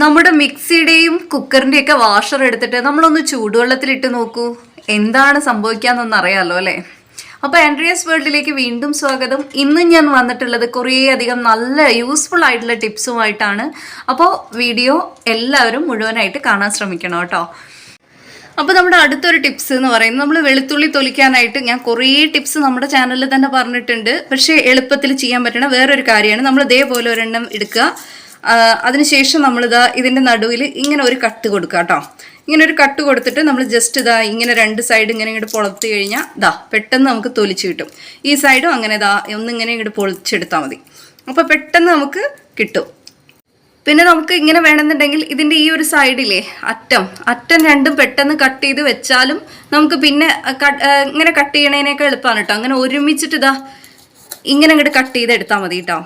നമ്മുടെ മിക്സിയുടെയും കുക്കറിന്റെയൊക്കെ വാഷർ എടുത്തിട്ട് നമ്മളൊന്ന് ചൂടുവെള്ളത്തിലിട്ട് നോക്കൂ. എന്താണ് സംഭവിക്കാന്നൊന്ന് അറിയാമല്ലോ അല്ലേ? അപ്പോൾ ആൻഡ്രിയസ് വേൾഡിലേക്ക് വീണ്ടും സ്വാഗതം. ഇന്ന് ഞാൻ വന്നിട്ടുള്ളത് കുറേയധികം നല്ല യൂസ്ഫുൾ ആയിട്ടുള്ള ടിപ്സുമായിട്ടാണ്. അപ്പോൾ വീഡിയോ എല്ലാവരും മുഴുവനായിട്ട് കാണാൻ ശ്രമിക്കണം കേട്ടോ. അപ്പോൾ നമ്മുടെ അടുത്തൊരു ടിപ്സ് എന്ന് പറയുന്നത് നമ്മൾ വെളുത്തുള്ളി തൊലിക്കാനായിട്ട് ഞാൻ കുറേ ടിപ്സ് നമ്മുടെ ചാനലിൽ തന്നെ പറഞ്ഞിട്ടുണ്ട്. പക്ഷേ എളുപ്പത്തിൽ ചെയ്യാൻ പറ്റുന്ന വേറൊരു കാര്യമാണ്. നമ്മൾ ഇതേപോലെ ഒരെണ്ണം എടുക്കുക. അതിനുശേഷം നമ്മളിതാ ഇതിന്റെ നടുവിൽ ഇങ്ങനെ ഒരു കട്ട് കൊടുക്കുക കേട്ടോ ഇങ്ങനെ ഒരു കട്ട് കൊടുത്തിട്ട് നമ്മൾ ജസ്റ്റ് ഇതാ ഇങ്ങനെ രണ്ട് സൈഡ് ഇങ്ങനെ ഇങ്ങോട്ട് പൊളത്ത് കഴിഞ്ഞാൽ ഇതാ പെട്ടെന്ന് നമുക്ക് തൊലിച്ച് കിട്ടും. ഈ സൈഡും അങ്ങനെ ഇതാ ഒന്നിങ്ങനെ ഇങ്ങോട്ട് പൊളിച്ചെടുത്താൽ മതി. അപ്പോൾ പെട്ടെന്ന് നമുക്ക് കിട്ടും. പിന്നെ നമുക്ക് ഇങ്ങനെ വേണമെന്നുണ്ടെങ്കിൽ ഇതിന്റെ ഈ ഒരു സൈഡിലെ അറ്റം അറ്റം രണ്ടും പെട്ടെന്ന് കട്ട് ചെയ്ത് വെച്ചാലും നമുക്ക് പിന്നെ ഇങ്ങനെ കട്ട് ചെയ്യണേനേക്കാൾ എളുപ്പമാണ് കേട്ടോ അങ്ങനെ ഒരുമിച്ചിട്ട് ഇതാ ഇങ്ങനെ അങ്ങോട്ട് കട്ട് ചെയ്ത് എടുത്താൽ മതി കേട്ടോ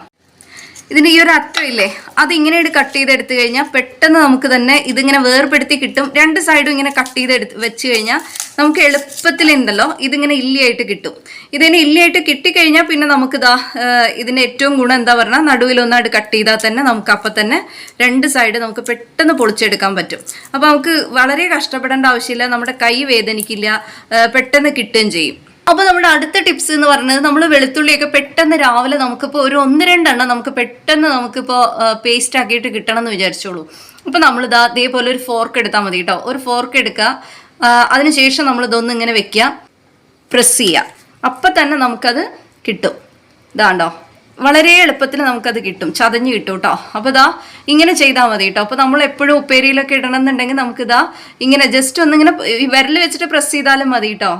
ഇതിന്റെ ഈ ഒരു അറ്റം ഇല്ലേ? അതിങ്ങനെ കട്ട് ചെയ്തെടുത്തു കഴിഞ്ഞാൽ പെട്ടെന്ന് നമുക്ക് തന്നെ ഇതിങ്ങനെ വേർപെടുത്തി കിട്ടും. രണ്ട് സൈഡും ഇങ്ങനെ കട്ട് ചെയ്തെടുത്ത് വെച്ച് കഴിഞ്ഞാൽ നമുക്ക് എളുപ്പത്തിൽ ഉണ്ടല്ലോ ഇതിങ്ങനെ ഇല്ലിയായിട്ട് കിട്ടും. ഇതിനെ ഇല്ലിയായിട്ട് കിട്ടിക്കഴിഞ്ഞാൽ പിന്നെ നമുക്കിതാ ഇതാ ഇതിന്റെ ഏറ്റവും ഗുണം എന്താ പറഞ്ഞാൽ നടുവിലൊന്നായിട്ട് കട്ട് ചെയ്താൽ തന്നെ നമുക്ക് അപ്പം തന്നെ രണ്ട് സൈഡ് നമുക്ക് പെട്ടെന്ന് പൊളിച്ചെടുക്കാൻ പറ്റും. അപ്പോൾ നമുക്ക് വളരെ കഷ്ടപ്പെടേണ്ട ആവശ്യമില്ല. നമ്മുടെ കൈ വേദനിക്കില്ല. പെട്ടെന്ന് കിട്ടുകയും ചെയ്യും. അപ്പോൾ നമ്മുടെ അടുത്ത ടിപ്സ് എന്ന് പറയുന്നത് നമ്മൾ വെളുത്തുള്ളിയൊക്കെ പെട്ടെന്ന് രാവിലെ നമുക്കിപ്പോൾ ഒരു ഒന്ന് രണ്ടെണ്ണം നമുക്ക് പെട്ടെന്ന് നമുക്കിപ്പോൾ പേസ്റ്റ് ആക്കിയിട്ട് കിട്ടണം എന്ന് വിചാരിച്ചോളൂ. അപ്പോൾ നമ്മളിതാ അതേപോലെ ഒരു ഫോർക്ക് എടുത്താൽ മതി കേട്ടോ ഒരു ഫോർക്ക് എടുക്കുക. അതിനുശേഷം നമ്മൾ ഇതൊന്നും ഇങ്ങനെ വെക്കുക. പ്രസ് ചെയ്യുക. അപ്പം തന്നെ നമുക്കത് കിട്ടും. ഇതാണ്ടോ? വളരെ എളുപ്പത്തിൽ നമുക്കത് കിട്ടും. ചതഞ്ഞ് കിട്ടും കേട്ടോ അപ്പോൾ ഇതാ ഇങ്ങനെ ചെയ്താൽ മതി കേട്ടോ അപ്പോൾ നമ്മൾ എപ്പോഴും ഉപ്പേരിയിലൊക്കെ ഇടണം എന്നുണ്ടെങ്കിൽ നമുക്കിതാ ഇങ്ങനെ ജസ്റ്റ് ഒന്നിങ്ങനെ വിരൽ വെച്ചിട്ട് പ്രസ് ചെയ്താലും മതി കേട്ടോ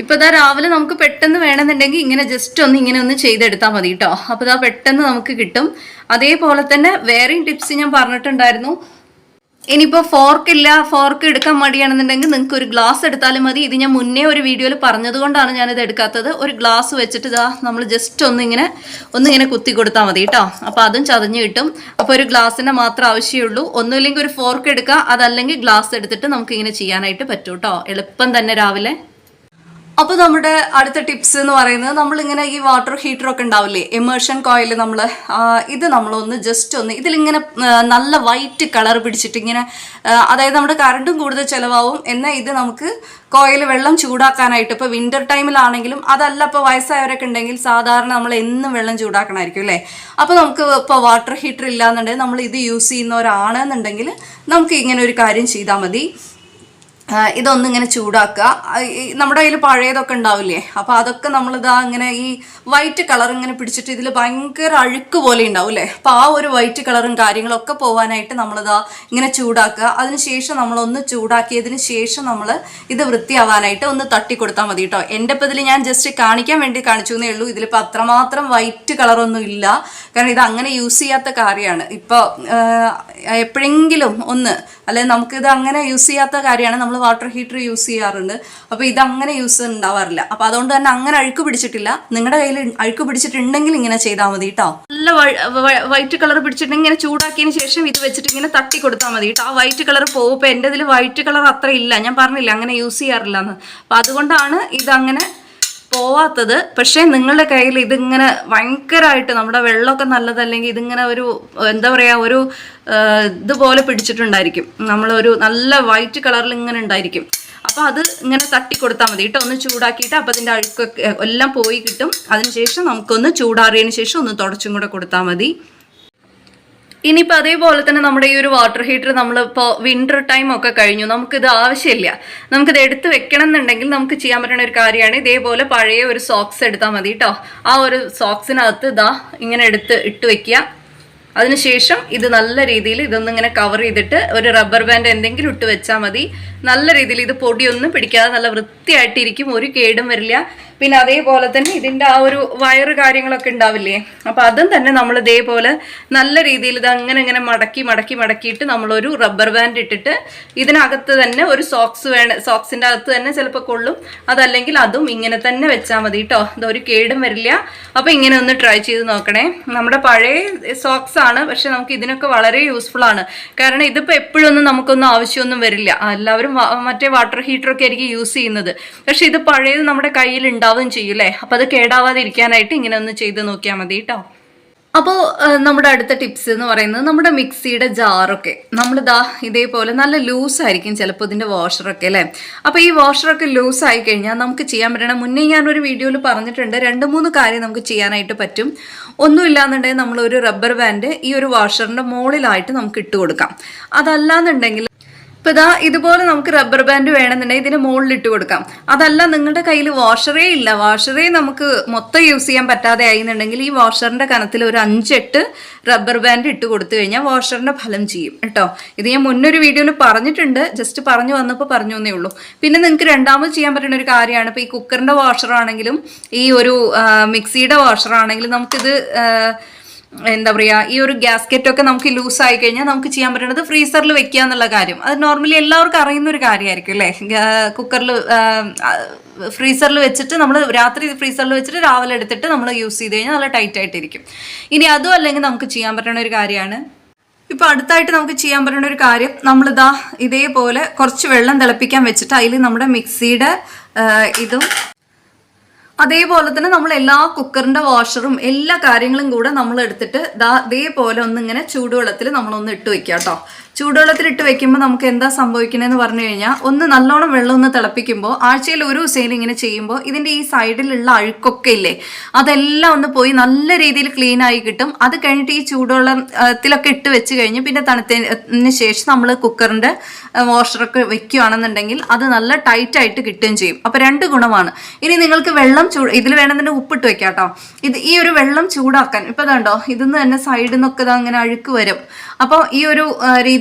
ഇപ്പൊ ഇതാ രാവിലെ നമുക്ക് പെട്ടെന്ന് വേണമെന്നുണ്ടെങ്കിൽ ഇങ്ങനെ ജസ്റ്റ് ഒന്ന് ഇങ്ങനെ ഒന്ന് ചെയ്തെടുത്താൽ മതി കേട്ടോ അപ്പോൾ ഇതാ പെട്ടെന്ന് നമുക്ക് കിട്ടും. അതേപോലെ തന്നെ വേറെയും ടിപ്സ് ഞാൻ പറഞ്ഞിട്ടുണ്ടായിരുന്നു. ഇനിയിപ്പോൾ ഫോർക്ക് ഇല്ല ഫോർക്ക് എടുക്കാൻ മടിയാണെന്നുണ്ടെങ്കിൽ നിങ്ങൾക്ക് ഒരു ഗ്ലാസ് എടുത്താലും മതി. ഇത് ഞാൻ മുന്നേ ഒരു വീഡിയോയിൽ പറഞ്ഞതുകൊണ്ടാണ് ഞാനിത് എടുക്കാത്തത്. ഒരു ഗ്ലാസ് വെച്ചിട്ട് ഇതാ നമ്മൾ ജസ്റ്റ് ഒന്നിങ്ങനെ ഒന്നിങ്ങനെ കുത്തി കൊടുത്താൽ മതി കേട്ടോ അപ്പോൾ അതും ചതഞ്ഞ് കിട്ടും. അപ്പോൾ ഒരു ഗ്ലാസ്സിന്റെ മാത്രം ആവശ്യമുള്ളൂ. ഒന്നുമില്ലെങ്കിൽ ഒരു ഫോർക്ക് എടുക്കുക അതല്ലെങ്കിൽ ഗ്ലാസ് എടുത്തിട്ട് നമുക്കിങ്ങനെ ചെയ്യാനായിട്ട് പറ്റും കേട്ടോ എളുപ്പം തന്നെ രാവിലെ. അപ്പോൾ നമ്മുടെ അടുത്ത ടിപ്സ് എന്ന് പറയുന്നത് നമ്മൾ ഇങ്ങനെ ഈ വാട്ടർ ഹീറ്റർ ഒക്കെ ഉണ്ടാവില്ലേ? എമേർഷൻ കോയിൽ നമ്മൾ ഇത് നമ്മളൊന്ന് ജസ്റ്റ് ഒന്ന് ഇതിലിങ്ങനെ നല്ല വൈറ്റ് കളർ പിടിച്ചിട്ട് ഇങ്ങനെ അതായത് നമ്മുടെ കറണ്ടും കൂടുതൽ ചിലവാവും. എന്നാൽ ഇത് നമുക്ക് കോയിൽ വെള്ളം ചൂടാക്കാനായിട്ട് ഇപ്പോൾ വിന്റർ ടൈമിലാണെങ്കിലും അതല്ല ഇപ്പോൾ വയസ്സായവരൊക്കെ ഉണ്ടെങ്കിൽ സാധാരണ നമ്മൾ എന്നും വെള്ളം ചൂടാക്കണമായിരിക്കും അല്ലേ? അപ്പോൾ നമുക്ക് ഇപ്പോൾ വാട്ടർ ഹീറ്റർ ഇല്ലാന്നുണ്ടെങ്കിൽ നമ്മൾ ഇത് യൂസ് ചെയ്യുന്നവരാണെന്നുണ്ടെങ്കിൽ നമുക്ക് ഇങ്ങനെ ഒരു കാര്യം ചെയ്താൽ മതി. ആ, ഇതൊന്നിങ്ങനെ ചൂടാക്കുക. നമ്മുടെ കയ്യിൽ പഴയതൊക്കെ ഉണ്ടാവില്ലേ? അപ്പോൾ അതൊക്കെ നമ്മളിതാ ഇങ്ങനെ ഈ വൈറ്റ് കളർ ഇങ്ങനെ പിടിച്ചിട്ട് ഇതിൽ ഭയങ്കര അഴുക്ക് പോലെ ഉണ്ടാവും അല്ലേ? അപ്പോൾ ആ ഒരു വൈറ്റ് കളറും കാര്യങ്ങളൊക്കെ പോകാനായിട്ട് നമ്മളിതാ ഇങ്ങനെ ചൂടാക്കുക. അതിനുശേഷം നമ്മൾ ഒന്ന് ചൂടാക്കിയതിന് ശേഷം നമ്മൾ ഇത് വൃത്തിയാവാനായിട്ട് ഒന്ന് തട്ടി കൊടുത്താൽ മതി കേട്ടോ എന്റെ ഇപ്പം ഇതിൽ ഞാൻ ജസ്റ്റ് കാണിക്കാൻ വേണ്ടി കാണിച്ചു എന്നേ ഉള്ളൂ. ഇതിലിപ്പോൾ അത്രമാത്രം വൈറ്റ് കളറൊന്നും ഇല്ല. കാരണം ഇത് അങ്ങനെ യൂസ് ചെയ്യാത്ത കാര്യമാണ്. ഇപ്പോൾ എപ്പോഴെങ്കിലും ഒന്ന് അല്ലെങ്കിൽ നമുക്കിത് അങ്ങനെ യൂസ് ചെയ്യാത്ത കാര്യമാണ്. നമ്മൾ വാട്ടർ ഹീറ്റർ യൂസ് ചെയ്യാറുണ്ട്. അപ്പോൾ ഇതങ്ങനെ യൂസ് ഉണ്ടാവാറില്ല. അപ്പോൾ അതുകൊണ്ട് തന്നെ അങ്ങനെ അഴുക്ക് പിടിച്ചിട്ടില്ല. നിങ്ങളുടെ കയ്യിൽ അഴുക്ക് പിടിച്ചിട്ടുണ്ടെങ്കിൽ ഇങ്ങനെ ചെയ്താൽ മതി കേട്ടോ നല്ല വൈറ്റ് കളർ പിടിച്ചിട്ടുണ്ടെങ്കിൽ ഇങ്ങനെ ചൂടാക്കിയതിന് ശേഷം ഇത് വെച്ചിട്ട് ഇങ്ങനെ തട്ടി കൊടുത്താൽ മതി കേട്ടോ ആ വൈറ്റ് കളർ പോകും എന്റെ ഇതിൽ വൈറ്റ് കളർ അത്ര ഇല്ല. ഞാൻ പറഞ്ഞില്ല അങ്ങനെ യൂസ് ചെയ്യാറില്ല എന്ന് അപ്പോൾ അതുകൊണ്ടാണ് ഇതങ്ങനെ പോവാത്തത്. പക്ഷേ നിങ്ങളുടെ കയ്യിൽ ഇതിങ്ങനെ ഭയങ്കരമായിട്ട് നമ്മുടെ വെള്ളമൊക്കെ നല്ലതല്ലെങ്കിൽ ഇതിങ്ങനെ ഒരു എന്താ പറയുക ഒരു ഇതുപോലെ പിടിച്ചിട്ടുണ്ടായിരിക്കും. നമ്മളൊരു നല്ല വൈറ്റ് കളറിൽ ഇങ്ങനെ ഉണ്ടായിരിക്കും. അപ്പോൾ അത് ഇങ്ങനെ തട്ടി കൊടുത്താൽ മതി. കേട്ടോ ഒന്ന് ചൂടാക്കിയിട്ട് അപ്പോൾ അതിന്റെ അഴുക്കൊക്കെ എല്ലാം പോയി കിട്ടും. അതിനുശേഷം നമുക്കൊന്ന് ചൂടാറിയതിന് ശേഷം ഒന്ന് തുടച്ചും കൂടെ കൊടുത്താൽ മതി. ഇനിയിപ്പോൾ അതേപോലെ തന്നെ നമ്മുടെ ഈ ഒരു വാട്ടർ ഹീറ്റർ നമ്മളിപ്പോൾ വിന്റർ ടൈം ഒക്കെ കഴിഞ്ഞു. നമുക്കിത് ആവശ്യമില്ല. നമുക്കിത് എടുത്ത് വെക്കണം എന്നുണ്ടെങ്കിൽ നമുക്ക് ചെയ്യാൻ പറ്റുന്ന ഒരു കാര്യമാണ്. ഇതേപോലെ പഴയ ഒരു സോക്സ് എടുത്താൽ മതി കേട്ടോ ആ ഒരു സോക്സിനകത്ത് ഇതാ ഇങ്ങനെ എടുത്ത് ഇട്ട് വെക്കുക. അതിനുശേഷം ഇത് നല്ല രീതിയിൽ ഇതൊന്നും ഇങ്ങനെ കവർ ചെയ്തിട്ട് ഒരു റബ്ബർ ബാൻഡ് എന്തെങ്കിലും ഇട്ട് വെച്ചാൽ മതി. നല്ല രീതിയിൽ ഇത് പൊടിയൊന്നും പിടിക്കാതെ നല്ല വൃത്തിയായിട്ടിരിക്കും. ഒരു കേടും വരില്ല. പിന്നെ അതേപോലെ തന്നെ ഇതിന്റെ ആ ഒരു വയറ് കാര്യങ്ങളൊക്കെ ഉണ്ടാവില്ലേ? അപ്പോൾ അതും തന്നെ നമ്മൾ ഇതേപോലെ നല്ല രീതിയിൽ ഇത് അങ്ങനെ ഇങ്ങനെ മടക്കി മടക്കി മടക്കിയിട്ട് നമ്മളൊരു റബ്ബർ ബാൻഡ് ഇട്ടിട്ട് ഇതിനകത്ത് തന്നെ ഒരു സോക്സ് വേണം സോക്സിന്റെ അകത്ത് തന്നെ ചിലപ്പോൾ കൊള്ളും. അതല്ലെങ്കിൽ അതും ഇങ്ങനെ തന്നെ വെച്ചാൽ മതി കേട്ടോ ഇതൊരു കേടും വരില്ല. അപ്പോൾ ഇങ്ങനെ ഒന്ന് ട്രൈ ചെയ്ത് നോക്കണേ. നമ്മുടെ പഴയ സോക്സ് ആണ് പക്ഷെ നമുക്ക് ഇതിനൊക്കെ വളരെ യൂസ്ഫുൾ ആണ്. കാരണം ഇതിപ്പോൾ എപ്പോഴൊന്നും നമുക്കൊന്നും ആവശ്യമൊന്നും വരില്ല. എല്ലാവരും മറ്റേ വാട്ടർ ഹീറ്ററൊക്കെ ആയിരിക്കും യൂസ് ചെയ്യുന്നത്. പക്ഷെ ഇത് പഴയത് നമ്മുടെ കയ്യിൽ ഉണ്ടാവുകയും ചെയ്യും അല്ലേ അപ്പോൾ അത് കേടാവാതിരിക്കാനായിട്ട് ഇങ്ങനെ ഒന്ന് ചെയ്ത് നോക്കിയാൽ മതി കേട്ടോ അപ്പോൾ നമ്മുടെ അടുത്ത ടിപ്സ് എന്ന് പറയുന്നത് നമ്മുടെ മിക്സിയുടെ ജാറൊക്കെ. നമ്മൾ ഇതേപോലെ നല്ല ലൂസ് ആയിരിക്കും ചിലപ്പോൾ ഇതിന്റെ വാഷറൊക്കെ അല്ലേ? അപ്പോൾ ഈ വാഷറൊക്കെ ലൂസ് ആയി കഴിഞ്ഞാൽ നമുക്ക് ചെയ്യാൻ പറ്റണം മുന്നേ ഞാനൊരു വീഡിയോയിൽ പറഞ്ഞിട്ടുണ്ട് രണ്ട് മൂന്ന് കാര്യം നമുക്ക് ചെയ്യാനായിട്ട് പറ്റും. ഒന്നുമില്ലാന്നുണ്ടെങ്കിൽ നമ്മളൊരു റബ്ബർ ബാൻഡ് ഈ ഒരു വാഷറിന്റെ മുകളിലായിട്ട് നമുക്ക് ഇട്ട് കൊടുക്കാം. അതല്ലാന്നുണ്ടെങ്കിൽ ഇപ്പൊ ഇതാ ഇതുപോലെ നമുക്ക് റബ്ബർ ബാൻഡ് വേണമെന്നുണ്ടെങ്കിൽ ഇതിന് മുകളിൽ ഇട്ട് കൊടുക്കാം. അതല്ല നിങ്ങളുടെ കയ്യിൽ വാഷറേ ഇല്ല. വാഷറേ നമുക്ക് മൊത്തം യൂസ് ചെയ്യാൻ പറ്റാതെ ആയിരുന്നുണ്ടെങ്കിൽ ഈ വാഷറിന്റെ കനത്തിൽ ഒരു അഞ്ചെട്ട് റബ്ബർ ബാൻഡ് ഇട്ട് കൊടുത്തു കഴിഞ്ഞാൽ വാഷറിന്റെ ഫലം ചെയ്യും. കേട്ടോ? ഇത് ഞാൻ മുന്നൊരു വീഡിയോയിൽ പറഞ്ഞിട്ടുണ്ട്. ജസ്റ്റ് പറഞ്ഞു വന്നപ്പോൾ പറഞ്ഞു എന്നേ ഉള്ളൂ. പിന്നെ നിങ്ങൾക്ക് രണ്ടാമത് ചെയ്യാൻ പറ്റുന്ന ഒരു കാര്യമാണ്. ഇപ്പോൾ ഈ കുക്കറിന്റെ വാഷറാണെങ്കിലും ഈ ഒരു മിക്സിയുടെ വാഷറാണെങ്കിലും നമുക്കിത് എന്താ പറയുക ഈ ഒരു ഗ്യാസ്കെറ്റ് ഒക്കെ നമുക്ക് ലൂസ് ആയി കഴിഞ്ഞാൽ നമുക്ക് ചെയ്യാൻ പറ്റുന്നത് ഫ്രീസറിൽ വെക്കുക എന്നുള്ള കാര്യം. അത് നോർമലി എല്ലാവർക്കും അറിയുന്ന ഒരു കാര്യമായിരിക്കും അല്ലേ? കുക്കറിൽ ഫ്രീസറിൽ വെച്ചിട്ട് നമ്മൾ രാത്രി ഫ്രീസറിൽ വെച്ചിട്ട് രാവിലെ എടുത്തിട്ട് നമ്മൾ യൂസ് ചെയ്ത് കഴിഞ്ഞാൽ നല്ല ടൈറ്റ് ആയിട്ടിരിക്കും. ഇനി അതും അല്ലെങ്കിൽ നമുക്ക് ചെയ്യാൻ പറ്റുന്ന ഒരു കാര്യമാണ്. ഇപ്പൊ അടുത്തായിട്ട് നമുക്ക് ചെയ്യാൻ പറ്റുന്ന ഒരു കാര്യം നമ്മളിതാ ഇതേപോലെ കുറച്ച് വെള്ളം തിളപ്പിക്കാൻ വെച്ചിട്ട് അതിൽ നമ്മുടെ മിക്സിയുടെ ഇതും അതേപോലെ തന്നെ നമ്മൾ എല്ലാ കുക്കറിന്റെ വാഷറും എല്ലാ കാര്യങ്ങളും കൂടെ നമ്മൾ എടുത്തിട്ട് ദാ ഇതേപോലെ ഒന്നിങ്ങനെ ചൂടുവെള്ളത്തിൽ നമ്മളൊന്ന് ഇട്ട് വെക്കാം കേട്ടോ ചൂടുവെള്ളത്തിൽ ഇട്ട് വെക്കുമ്പോൾ നമുക്ക് എന്താ സംഭവിക്കണമെന്ന് പറഞ്ഞു കഴിഞ്ഞാൽ ഒന്ന് നല്ലോണം വെള്ളം ഒന്ന് തിളപ്പിക്കുമ്പോൾ ആഴ്ചയിൽ ഒരു ദിവസം ഇങ്ങനെ ചെയ്യുമ്പോൾ ഇതിന്റെ ഈ സൈഡിലുള്ള അഴുക്കൊക്കെ ഇല്ലേ അതെല്ലാം ഒന്ന് പോയി നല്ല രീതിയിൽ ക്ലീൻ ആയി കിട്ടും. അത് കഴിഞ്ഞിട്ട് ഈ ചൂടുവെള്ളത്തിലൊക്കെ ഇട്ട് വെച്ച് കഴിഞ്ഞ് പിന്നെ തണുത്തതിന് ശേഷം നമ്മൾ കുക്കറിന്റെ വാഷറൊക്കെ വെക്കുകയാണെന്നുണ്ടെങ്കിൽ അത് നല്ല ടൈറ്റ് ആയിട്ട് കിട്ടുകയും ചെയ്യും. അപ്പോൾ രണ്ട് ഗുണമാണ്. ഇനി നിങ്ങൾക്ക് വെള്ളം ചൂ ഇതിൽ വേണമെന്നുണ്ടെങ്കിൽ ഉപ്പിട്ട് വെക്കാം കേട്ടോ. ഇത് ഈ ഒരു വെള്ളം ചൂടാക്കാൻ ഇപ്പൊ ഇതുണ്ടോ ഇതിന്ന് തന്നെ സൈഡിൽ നിന്നൊക്കെ അങ്ങനെ അഴുക്ക് വരും. അപ്പോൾ ഈ ഒരു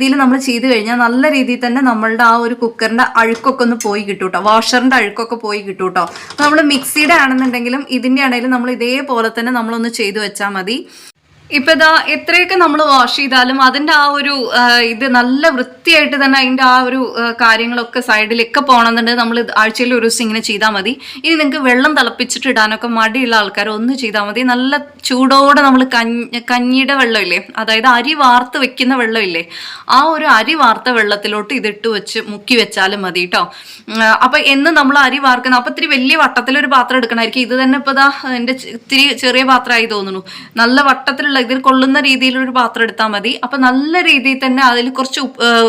രീതിയിൽ നമ്മൾ ചെയ്തു കഴിഞ്ഞാൽ നല്ല രീതിയിൽ തന്നെ നമ്മളുടെ ആ ഒരു കുക്കറിന്റെ അഴുക്കൊക്കെ ഒന്ന് പോയി കിട്ടും കേട്ടോ വാഷറിന്റെ അഴുക്കൊക്കെ പോയി കിട്ടും കേട്ടോ നമ്മൾ മിക്സിയുടെ ആണെന്നുണ്ടെങ്കിലും ഇതിന്റെ ആണെങ്കിലും നമ്മൾ ഇതേപോലെ തന്നെ നമ്മളൊന്ന് ചെയ്തു വെച്ചാൽ മതി. ഇപ്പൊ ഇതാ എത്രയൊക്കെ നമ്മൾ വാഷ് ചെയ്താലും അതിന്റെ ആ ഒരു ഇത് നല്ല വൃത്തിയായിട്ട് തന്നെ അതിന്റെ ആ ഒരു കാര്യങ്ങളൊക്കെ സൈഡിലൊക്കെ പോകണമെന്നുണ്ടെങ്കിൽ നമ്മൾ ആഴ്ചയിൽ ഒരു ദിവസം ഇങ്ങനെ ചെയ്താൽ മതി. ഇനി നിങ്ങൾക്ക് വെള്ളം തിളപ്പിച്ചിട്ട് ഇടാനൊക്കെ മടിയുള്ള ആൾക്കാർ ഒന്ന് ചെയ്താൽ മതി. നല്ല ചൂടോടെ നമ്മൾ കഞ്ഞി കഞ്ഞിയുടെ വെള്ളമില്ലേ അതായത് അരി വാർത്ത് വെക്കുന്ന വെള്ളമില്ലേ ആ ഒരു അരി വാർത്ത വെള്ളത്തിലോട്ട് ഇതിട്ട് വെച്ച് മുക്കി വെച്ചാലും മതി കേട്ടോ അപ്പൊ എന്ന് നമ്മൾ അരി വാർക്കുന്ന അപ്പൊ ഇത്തിരി വലിയ വട്ടത്തിലൊരു പാത്രം എടുക്കണമായിരിക്കും ഇത് തന്നെ ഇപ്പൊ ഇതാ എന്റെ ഇത്തിരി ചെറിയ പാത്രമായി തോന്നുന്നു. നല്ല വട്ടത്തിലുള്ള ഇതിൽ കൊള്ളുന്ന രീതിയിലൊരു പാത്രം എടുത്താൽ മതി. അപ്പൊ നല്ല രീതിയിൽ തന്നെ അതിൽ കുറച്ച്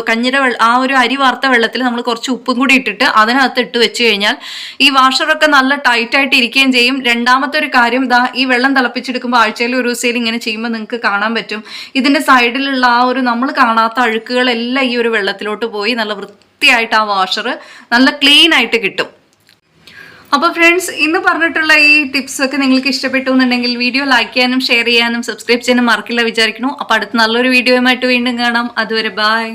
കഞ്ഞിര ആ ഒരു അരി വാർത്ത വെള്ളത്തിൽ നമ്മൾ കുറച്ച് ഉപ്പും കൂടി ഇട്ടിട്ട് അതിനകത്ത് ഇട്ട് വെച്ച് കഴിഞ്ഞാൽ ഈ വാഷറൊക്കെ നല്ല ടൈറ്റ് ആയിട്ട് ഇരിക്കുകയും ചെയ്യും. രണ്ടാമത്തെ ഒരു കാര്യം ദാ ഈ വെള്ളം തിളപ്പിച്ചെടുക്കുമ്പോൾ ആഴ്ചയിൽ ഒരു ദിവസയിൽ ഇങ്ങനെ ചെയ്യുമ്പോൾ നിങ്ങൾക്ക് കാണാൻ പറ്റും. ഇതിന്റെ സൈഡിലുള്ള ആ ഒരു നമ്മൾ കാണാത്ത അഴുക്കുകളെല്ലാം ഈ ഒരു വെള്ളത്തിലോട്ട് പോയി നല്ല വൃത്തിയായിട്ട് ആ വാഷർ നല്ല ക്ലീൻ ആയിട്ട് കിട്ടും. അപ്പോൾ ഫ്രണ്ട്സ് ഇന്ന് പറഞ്ഞിട്ടുള്ള ഈ ടിപ്സ് ഒക്കെ നിങ്ങൾക്ക് ഇഷ്ടപ്പെട്ടു എന്നുണ്ടെങ്കിൽ വീഡിയോ ലൈക്ക് ചെയ്യാനും ഷെയർ ചെയ്യാനും സബ്സ്ക്രൈബ് ചെയ്യാനും മറക്കില്ല വിചാരിക്കുന്നു. അപ്പോൾ അടുത്ത നല്ലൊരു വീഡിയോയുമായിട്ട് വീണ്ടും കാണാം. അതുവരെ ബൈ